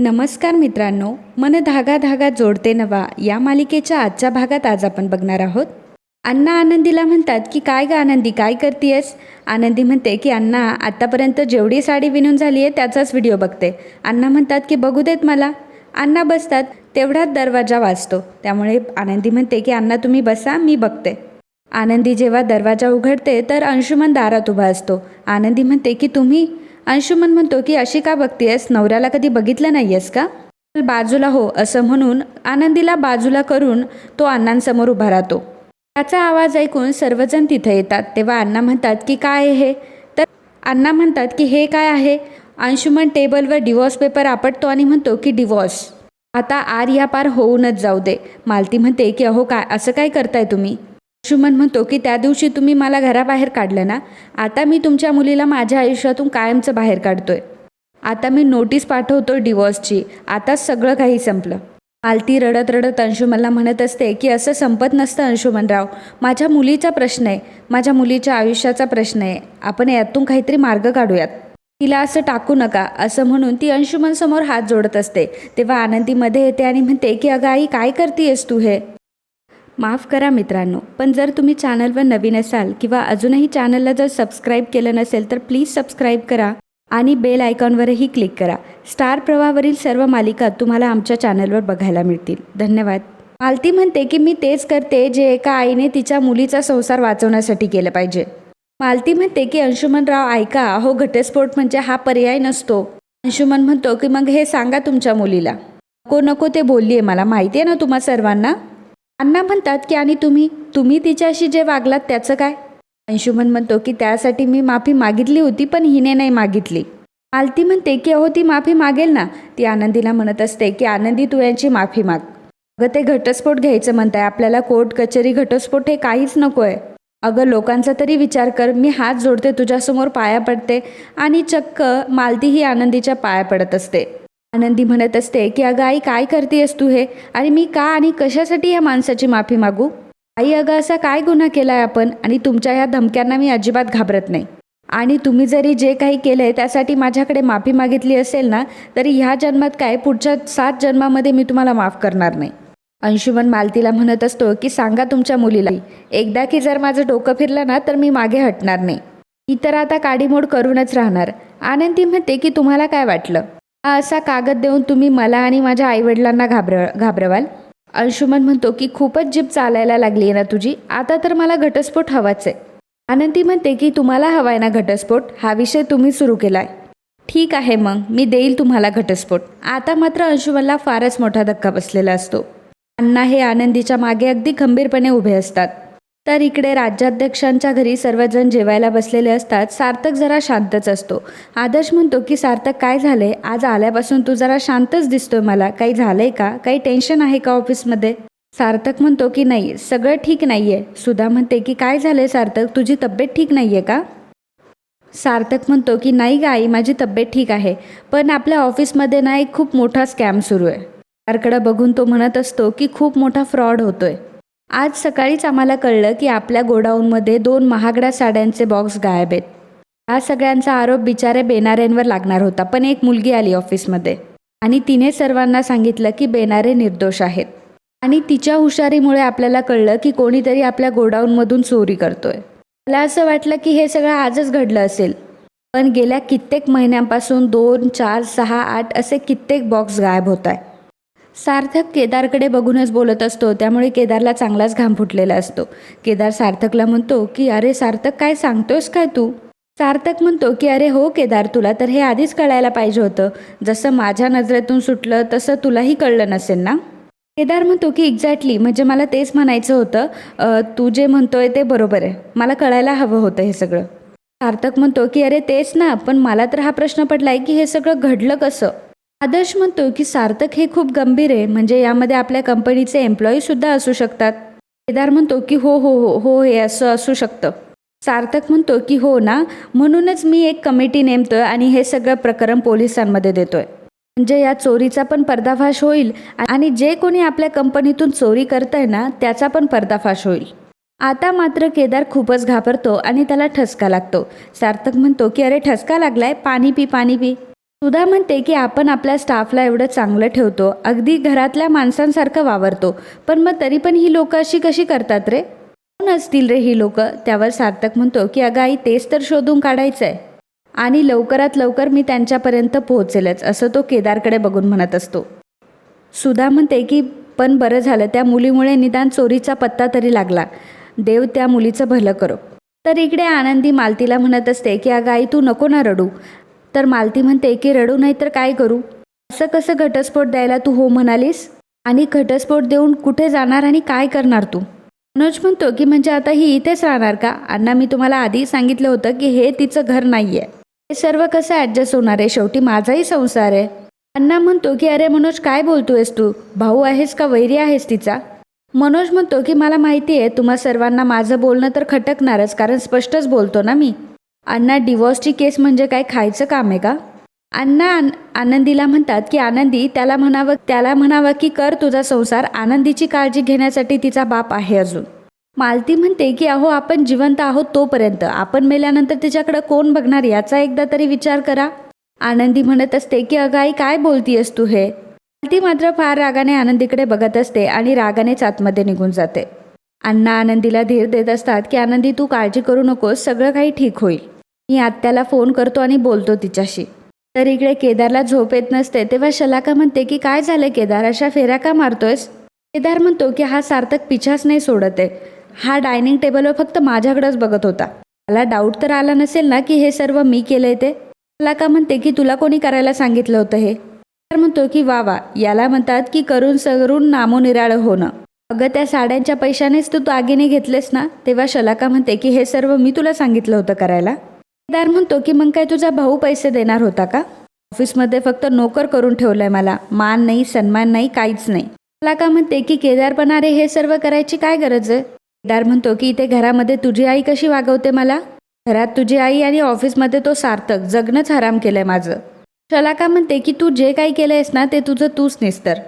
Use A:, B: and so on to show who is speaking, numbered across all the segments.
A: नमस्कार मित्रांनो मन धागा धागा जोडते नवा या मालिकेच्या आजच्या भागात आज आपण बघणार आहोत. अण्णा आनंदीला म्हणतात की काय ग आनंदी काय करतीयस? आनंदी म्हणते की अण्णा आत्तापर्यंत जेवढी साडी विणून झाली आहे त्याचाच व्हिडिओ बघते. अण्णा म्हणतात की बघू देत मला. अण्णा बसतात तेवढाच दरवाजा वाजतो. त्यामुळे आनंदी म्हणते की अण्णा तुम्ही बसा मी बघते. आनंदी जेव्हा दरवाजा उघडते तर अंशुमन दारात उभा असतो. आनंदी म्हणते की तुम्ही अंशुमन म्हणतो की अशी का बघतेयस? नवऱ्याला कधी बघितलं नाही आहेस का बाजूला हो असं म्हणून आनंदीला बाजूला करून तो अण्णांसमोर उभा राहतो. त्याचा आवाज ऐकून सर्वजण तिथे येतात. तेव्हा अण्णा म्हणतात की काय आहे? हे तर अण्णा म्हणतात की हे काय आहे? अंशुमन टेबलवर डिवॉर्स पेपर आपटतो आणि म्हणतो की डिवॉर्स आता आर या पार होऊनच जाऊ दे. मालती म्हणते की अहो काय असं काय करताय तुम्ही? अंशुमन म्हणतो की त्या दिवशी तुम्ही मला घराबाहेर काढलं ना आता मी तुमच्या मुलीला माझ्या आयुष्यातून कायमचं बाहेर काढतोय. आता मी नोटीस पाठवतो डिवॉर्सची आताच सगळं काही संपलं. मालती रडत रडत अंशुमनला म्हणत असते की असं संपत नसतं अंशुमनराव. माझ्या मुलीचा प्रश्न आहे. माझ्या मुलीच्या आयुष्याचा प्रश्न आहे. आपण यातून काहीतरी मार्ग काढूयात. तिला असं टाकू नका. असं म्हणून ती अंशुमनसमोर हात जोडत असते. तेव्हा आनंदीमध्ये येते आणि म्हणते की अगं आई काय करतीयस तू हे? माफ करा मित्रांनो पण जर तुम्ही चॅनलवर नवीन असाल किंवा अजूनही चॅनलला जर सबस्क्राईब केलं नसेल तर प्लीज सबस्क्राईब करा आणि बेल आयकॉनवरही क्लिक करा. स्टार प्रवावरील सर्व मालिका तुम्हाला आमच्या चॅनलवर बघायला मिळतील. धन्यवाद. मालती म्हणते की मी तेच करते जे एका आईने तिच्या मुलीचा संसार वाचवण्यासाठी केलं पाहिजे. मालती म्हणते की अंशुमनराव ऐका हो घटस्फोट म्हणजे हा पर्याय नसतो. अंशुमन म्हणतो की मग हे सांगा तुमच्या मुलीला. नको नको ते बोलली आहे मला. माहिती आहे ना तुम्हा सर्वांना? अण्णा म्हणतात की आणि तुम्ही? तुम्ही तिच्याशी जे वागलात त्याचं काय? अंशुमन म्हणतो की त्यासाठी मी माफी मागितली होती पण हिने नाही मागितली. मालती म्हणते की अहो ती माफी मागेल ना? ती आनंदीला म्हणत असते की आनंदी तू यांची माफी माग. अगं ते घटस्फोट घ्यायचं म्हणताय. आपल्याला कोर्ट कचेरी घटस्फोट हे काहीच नको आहे अगं लोकांचा तरी विचार कर. मी हात जोडते तुझ्यासमोर पाया पडते आणि चक्क मालती ही आनंदीच्या पाया पडत असते. आनंदी म्हणत असते की अगं आई काय करतेस तू हे? आणि मी का आणि कशासाठी या माणसाची माफी मागू? आई अगं असा काय गुन्हा केला आहे आपण? आणि तुमच्या ह्या धमक्यांना मी अजिबात घाबरत नाही. आणि तुम्ही जरी जे काही केलं आहे त्यासाठी माझ्याकडे माफी मागितली असेल ना तरी ह्या जन्मात काय? पुढच्या सात जन्मामध्ये मी तुम्हाला माफ करणार नाही. अंशुमन मालतीला म्हणत असतो की सांगा तुमच्या मुलीला एकदा की जर माझं डोकं फिरलं ना तर मी मागे हटणार नाही. ही तर आता काडीमोड करूनच राहणार. आनंदी म्हणते की तुम्हाला काय वाटलं? हा असा कागद देऊन तुम्ही मला आणि माझ्या आईवडिलांना घाबर घाबरवाल? अंशुमन म्हणतो की खूपच जीप चालायला लागली आहे ना तुझी? आता तर मला घटस्फोट हवाच आहे. आनंदी म्हणते की तुम्हाला हवा आहे ना घटस्फोट? हा विषय तुम्ही सुरू केला आहे ठीक आहे मग मी देईल तुम्हाला घटस्फोट. आता मात्र अंशुमनला फारच मोठा धक्का बसलेला असतो. अण्णा हे आनंदीच्या मागे अगदी खंबीरपणे उभे असतात. तर इकडे राज्याध्यक्षांच्या घरी सर्वजण जेवायला बसलेले असतात. सार्थक जरा शांतच असतो. आदर्श म्हणतो की सार्थक काय झालंय? आज आल्यापासून तू जरा शांतच दिसतोय मला. काही झालंय का? काही टेन्शन आहे का ऑफिसमध्ये? सार्थक म्हणतो की नाही सगळं ठीक नाही आहे सुधा म्हणते की काय झालंय सार्थक? तुझी तब्येत ठीक नाही आहे का? सार्थक म्हणतो की नाही गा आई माझी तब्येत ठीक आहे. पण आपल्या ऑफिसमध्ये ना एक खूप मोठा स्कॅम सुरू आहे. सरकडं बघून तो म्हणत असतो की खूप मोठा फ्रॉड होतोय. आज सकाळीच आम्हाला कळलं की आपल्या गोडाऊनमध्ये दोन महागड्या साड्यांचे बॉक्स गायब आहेत. हा सगळ्यांचा आरोप बिचारे बेनारेंवर लागणार होता पण एक मुलगी आली ऑफिसमध्ये. आणि तिने सर्वांना सांगितलं की बेनारे निर्दोष आहेत. आणि तिच्या हुशारीमुळे आपल्याला कळलं की कोणीतरी आपल्या गोडाऊनमधून चोरी करतोय. मला असं वाटलं की हे सगळं आजच घडलं असेल. पण गेल्या कित्येक महिन्यांपासून दोन चार सहा आठ असे कित्येक बॉक्स गायब होत आहे सार्थक केदारकडे बघूनच बोलत असतो. त्यामुळे केदारला चांगलाच घाम फुटलेला असतो. केदार सार्थकला म्हणतो की अरे सार्थक काय सांगतोस काय तू? सार्थक म्हणतो की अरे हो केदार तुला तर हे आधीच कळायला पाहिजे होतं. जसं माझ्या नजरेतून सुटलं तसं तुलाही कळलं नसेल ना? केदार म्हणतो की एक्झॅक्टली म्हणजे मला तेच म्हणायचं होतं. तू जे म्हणतोय ते बरोबर आहे. मला कळायला हवं होतं हे सगळं. सार्थक म्हणतो की अरे तेच ना. पण मला तर हा प्रश्न पडलाय की हे सगळं घडलं कसं? आदर्श म्हणतो की सार्थक हे खूप गंभीर आहे. म्हणजे यामध्ये आपल्या कंपनीचे एम्प्लॉईसुद्धा असू शकतात. केदार म्हणतो की हो हो हो हो हे असं असू शकतं. सार्थक म्हणतो की हो ना म्हणूनच मी एक कमिटी नेमतोय आणि हे सगळं प्रकरण पोलिसांमध्ये देतोय. म्हणजे या चोरीचा पण पर्दाफाश होईल आणि जे कोणी आपल्या कंपनीतून चोरी करतंय ना त्याचा पण पर्दाफाश होईल. आता मात्र केदार खूपच घाबरतो आणि त्याला ठसका लागतो. सार्थक म्हणतो की अरे ठसका लागलाय पाणी पी पाणी पी. सुधा म्हणते की आपण आपल्या स्टाफला एवढं चांगलं ठेवतो अगदी घरातल्या माणसांसारखं वावरतो. पण मग तरी पण ही लोकं अशी कशी करतात रे? कोण असतील रे ही लोकं? त्यावर सार्थक म्हणतो की अगं आई तेच तर शोधून काढायचं आहे आणि लवकरात लवकर मी त्यांच्यापर्यंत पोहोचेलच असं तो केदारकडे बघून म्हणत असतो. सुधा म्हणते की पण बरं झालं त्या मुलीमुळे निदान चोरीचा पत्ता तरी लागला. देव त्या मुलीचं भलं करो. तर इकडे आनंदी मालतीला म्हणत असते की अगं आई तू नको ना रडू. तर मालती म्हणते की रडू नाही तर काय करू? असं कसं घटस्फोट द्यायला तू हो म्हणालीस? आणि घटस्फोट देऊन कुठे जाणार आणि काय करणार तू? मनोज म्हणतो की म्हणजे आता ही इथेच राहणार का? अण्णा मी तुम्हाला आधी सांगितलं होतं की हे तिचं घर नाही आहे हे सर्व कसं ॲडजस्ट होणार आहे? शेवटी माझाही संसार आहे. अण्णा म्हणतो की अरे मनोज काय बोलतोयस तू? भाऊ आहेस का? वैरी आहेस तिचा? मनोज म्हणतो की मला माहिती आहे तुम्हा सर्वांना माझं बोलणं तर खटकणारच कारण स्पष्टच बोलतो ना मी. अण्णा डिवोर्सची केस म्हणजे काय? खायचं काम आहे का? अण्णा आन आनंदीला म्हणतात की आनंदी त्याला म्हणावं त्याला म्हणावं की कर तुझा संसार. आनंदीची काळजी घेण्यासाठी तिचा बाप आहे अजून. मालती म्हणते की अहो आपण जिवंत आहोत तोपर्यंत. आपण मेल्यानंतर तिच्याकडे कोण बघणार? याचा एकदा तरी विचार करा. आनंदी म्हणत असते की अगं आई काय बोलतीयस तू हे? मालती मात्र फार रागाने आनंदीकडे बघत असते आणि रागानेच आतमध्ये निघून जाते. अण्णा आनंदीला धीर देत असतात की आनंदी तू काळजी करू नकोस सगळं काही ठीक होईल. मी आत्याला फोन करतो आणि बोलतो तिच्याशी. तर इकडे केदारला झोप येत नसते तेव्हा शलाका म्हणते की काय झालं केदार? अशा फेऱ्या का मारतोयस? केदार म्हणतो की हा सार्थक पिछाच नाही सोडत आहे. हा डायनिंग टेबलवर फक्त माझ्याकडेच बघत होता. मला डाऊट तर आला नसेल ना की हे सर्व मी केलंय ते? शलाका म्हणते की तुला कोणी करायला सांगितलं होतं हे? तर म्हणतो की वा वा. याला म्हणतात की करून सरून नामोनिराळं होणं. अगं त्या साड्यांच्या पैशानेच तू दागिने घेतलेस ना? तेव्हा शलाका म्हणते की हे सर्व मी तुला सांगितलं होतं करायला. केदार म्हणतो की मग काय तुझा भाऊ पैसे देणार होता का? ऑफिसमध्ये फक्त नोकर करून ठेवलंय मला. मान नाही सन्मान नाही काहीच नाही. शलाका म्हणते की केदारपणा रे हे सर्व करायची काय गरज आहे? केदार म्हणतो की इथे घरामध्ये तुझी आई कशी वागवते मला? घरात तुझी आई आणि ऑफिसमध्ये तो सार्थक जगणंच हराम केलंय माझं. शलाका म्हणते की तू जे काही केलंयस ना ते तुझं तूच निस्तर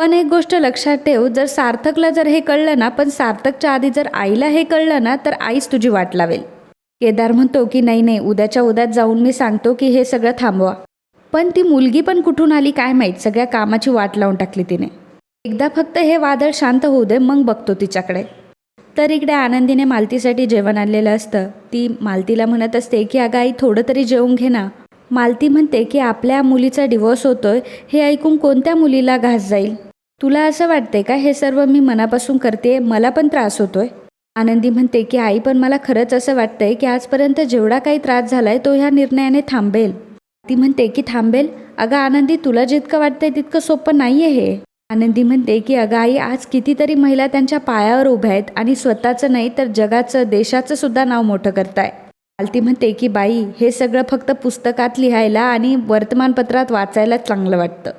A: पण एक गोष्ट लक्षात ठेव जर सार्थकला जर हे कळलं ना पण सार्थकच्या आधी जर आईला हे कळलं ना तर आईच तुझी वाट लावेल. केदार म्हणतो की नाही नाही उद्याच्या उद्यात जाऊन मी सांगतो की हे सगळं थांबवा. पण ती मुलगी पण कुठून आली काय माहीत? सगळ्या कामाची वाट लावून टाकली तिने. एकदा फक्त हे वादळ शांत होऊ दे मग बघतो तिच्याकडे. तर इकडे आनंदीने मालतीसाठी जेवण आणलेलं असतं. ती मालतीला म्हणत असते की अगं आई थोडं तरी जेवून घे ना. मालती म्हणते की आपल्या मुलीचा डिवोर्स होतोय. हे ऐकून कोणत्या मुलीला घास जाईल? तुला असं वाटतंय का? हे सर्व मी मनापासून करते मला पण त्रास होतोय. आनंदी म्हणते की आई पण मला खरंच असं वाटतंय की आजपर्यंत जेवढा काही त्रास झालाय तो ह्या निर्णयाने थांबेल. ती म्हणते की थांबेल? अगं आनंदी तुला जितकं वाटतंय तितकं सोपं नाही आहे हे. आनंदी म्हणते की अगं आई आज कितीतरी महिला त्यांच्या पायावर उभ्या आहेत आणि स्वतःचं नाही तर जगाचं देशाचं सुद्धा नाव मोठं करताय. मालती म्हणते की बाई हे सगळं फक्त पुस्तकात लिहायला आणि वर्तमानपत्रात वाचायला चांगलं वाटतं.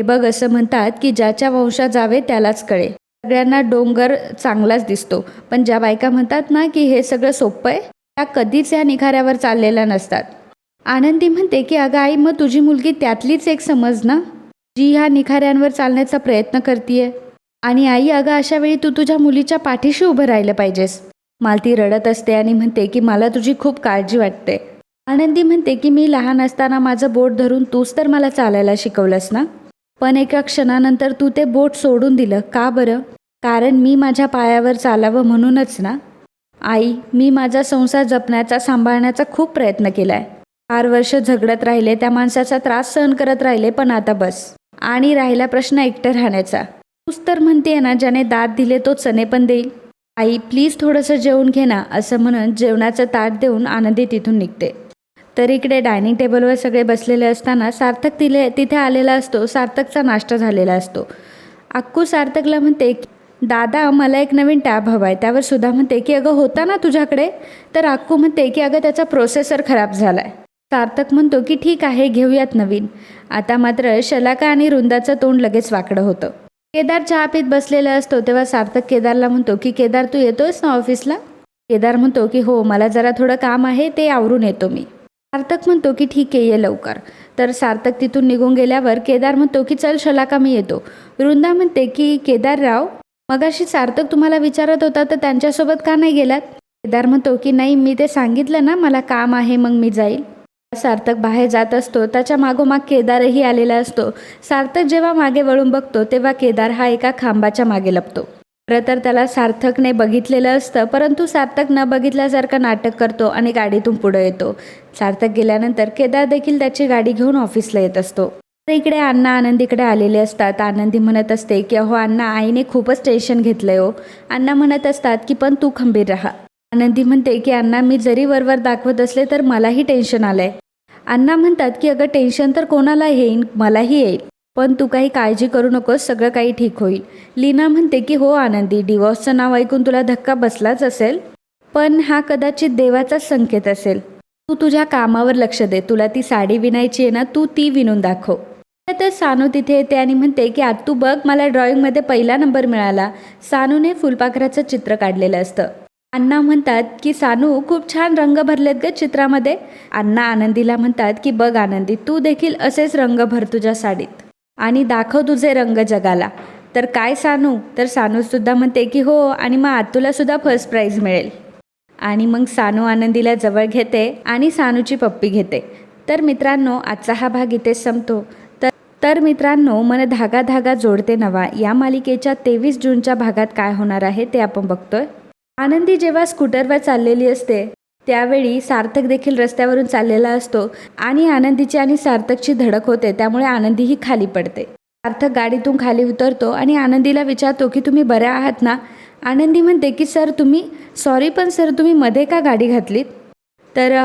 A: हे बघ असं म्हणतात की ज्याच्या वंशात जावे त्यालाच कळे. सगळ्यांना डोंगर चांगलाच दिसतो. पण ज्या बायका म्हणतात ना की हे सगळं सोपं आहे त्या कधीच या निखाऱ्यावर चाललेल्या नसतात. आनंदी म्हणते की अगं आई मग तुझी मुलगी त्यातलीच एक समज ना? जी ह्या निखाऱ्यांवर चालण्याचा प्रयत्न करतीये. आणि आई अगं अशा वेळी तू तुझ्या मुलीच्या पाठीशी उभं राहिलं पाहिजेस. मालती रडत असते आणि म्हणते की मला तुझी खूप काळजी वाटते. आनंदी म्हणते की मी लहान असताना माझं बोट धरून तूच तर मला चालायला शिकवलंस ना? पण एका क्षणानंतर तू ते बोट सोडून दिलं. का बरं? कारण मी माझ्या पायावर चालावं म्हणूनच ना. आई मी माझा संसार जपण्याचा सांभाळण्याचा खूप प्रयत्न केलाय. फार वर्ष झगडत राहिले त्या माणसाचा त्रास सहन करत राहिले पण आता बस. आणि राहिला प्रश्न एकटं राहण्याचा. तूच तर म्हणते ना ज्याने दात दिले तो चणे पण देईल. आई प्लीज थोडंसं जेवून घे ना असं म्हणून जेवणाचं ताट देऊन आनंदी तिथून निघते. तर इकडे डायनिंग टेबलवर सगळे बसलेले असताना सार्थक तिले तिथे आलेला असतो. सार्थकचा नाश्ता झालेला असतो. अक्कू सार्थकला म्हणते दादा मला एक नवीन टॅब हवा आहे त्यावर सुद्धा म्हणते की अगं होता ना तुझ्याकडे? तर अक्कू म्हणते की अगं त्याचा प्रोसेसर खराब झाला आहे सार्थक म्हणतो की ठीक आहे घेऊयात नवीन. आता मात्र शलाका आणि रुंदाचं तोंड लगेच वाकडं होतं. केदार चहा पीत बसलेला असतो तेव्हा सार्थक केदारला म्हणतो की केदार तू येतोयस ना ऑफिसला? केदार म्हणतो की हो मला जरा थोडं काम आहे ते आवरून येतो मी. सार्थक म्हणतो की ठीक आहे ये लवकर. तर सार्थक तिथून निघून गेल्यावर केदार म्हणतो की चल शलाका मी येतो. वृंदा म्हणते की केदारराव मगाशी सार्थक तुम्हाला विचारत होता तर त्यांच्यासोबत का नाही गेलात? केदार म्हणतो की नाही मी ते सांगितलं ना मला काम आहे मग मी जाईल. सार्थक बाहेर जात असतो. त्याच्या मागोमाग केदारही आलेला असतो. सार्थक जेव्हा मागे वळून बघतो तेव्हा केदार हा एका खांबाच्या मागे लपतो. खरं तर त्याला सार्थकने बघितलेलं असतं परंतु सार्थक न बघितल्यासारखं नाटक करतो आणि गाडीतून पुढे येतो. सार्थक गेल्यानंतर केदार देखील त्याची गाडी घेऊन ऑफिसला येत असतो. तर इकडे अण्णा आनंदीकडे आलेले असतात. आनंदी म्हणत असते की अहो अण्णा आईने खूपच टेन्शन घेतलंय हो. अण्णा म्हणत असतात की पण तू खंबीर राहा. आनंदी म्हणते की अण्णा मी जरी वरवर दाखवत असले तर मलाही टेन्शन आलंय. अण्णा म्हणतात की अगं टेन्शन तर कोणाला येईन? मलाही येईल. पण तू काही काळजी करू नकोस सगळं काही ठीक होईल. लीना म्हणते की हो आनंदी डिवॉर्सचं नाव ऐकून तुला धक्का बसलाच असेल. पण हा कदाचित देवाचाच संकेत असेल. तू तुझ्या कामावर लक्ष दे तुला ती साडी विणायची आहे ना तू ती विणून दाखव. तर सानू तिथे येते आणि म्हणते की आत तू बघ मला ड्रॉइंगमध्ये पहिला नंबर मिळाला. सानूने फुलपाखराचं चित्र काढलेलं असतं. अण्णा म्हणतात की सानू खूप छान रंग भरलेत ग चित्रामध्ये. अण्णा आनंदीला म्हणतात की बघ आनंदी तू देखील असेच रंग भर तुझ्या साडीत. आणि दाखव तुझे रंग जगाला. तर काय सानू? तर सानूसुद्धा म्हणते की हो आणि मग आतूलासुद्धा फर्स्ट प्राईज मिळेल. आणि मग सानू आनंदीला जवळ घेते आणि सानूची पप्पी घेते. तर मित्रांनो आजचा हा भाग इथेच संपतो. तर तर मित्रांनो मन धागा धागा जोडते नवा. या मालिकेच्या तेवीस जूनच्या भागात काय होणार आहे ते आपण बघतोय. आनंदी जेव्हा स्कूटरवर चाललेली असते त्यावेळी सार्थक देखील रस्त्यावरून चाललेला असतो आणि आनंदीची आणि सार्थकची धडक होते त्यामुळे आनंदीही खाली पडते. सार्थक गाडीतून खाली उतरतो आणि आनंदीला विचारतो की तुम्ही बऱ्या आहात ना? आनंदी म्हणते की सर तुम्ही सॉरी पण सर तुम्ही मध्ये का गाडी घातलीत? तर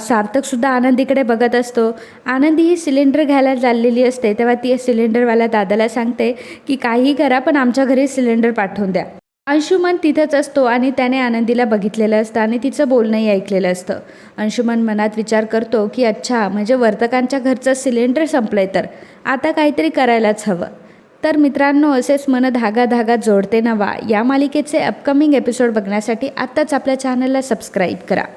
A: सार्थकसुद्धा आनंदीकडे बघत असतो. आनंदी ही सिलेंडर घ्यायला चाललेली असते तेव्हा ती सिलेंडरवाल्या दादाला सांगते की काहीही करा पण आमच्या घरी सिलेंडर पाठवून द्या. अंशुमन तिथंच असतो आणि त्याने आनंदीला बघितलेलं असतं आणि तिचं बोलणंही ऐकलेलं असतं. अंशुमन मनात विचार करतो की अच्छा म्हणजे वर्तकांच्या घरचं सिलेंडर संपलंय तर? आता काहीतरी करायलाच हवं. तर मित्रांनो असेच मन धागा धागा जोडते नवा या मालिकेचे अपकमिंग एपिसोड बघण्यासाठी आत्ताच आपल्या चॅनलला सबस्क्राईब करा.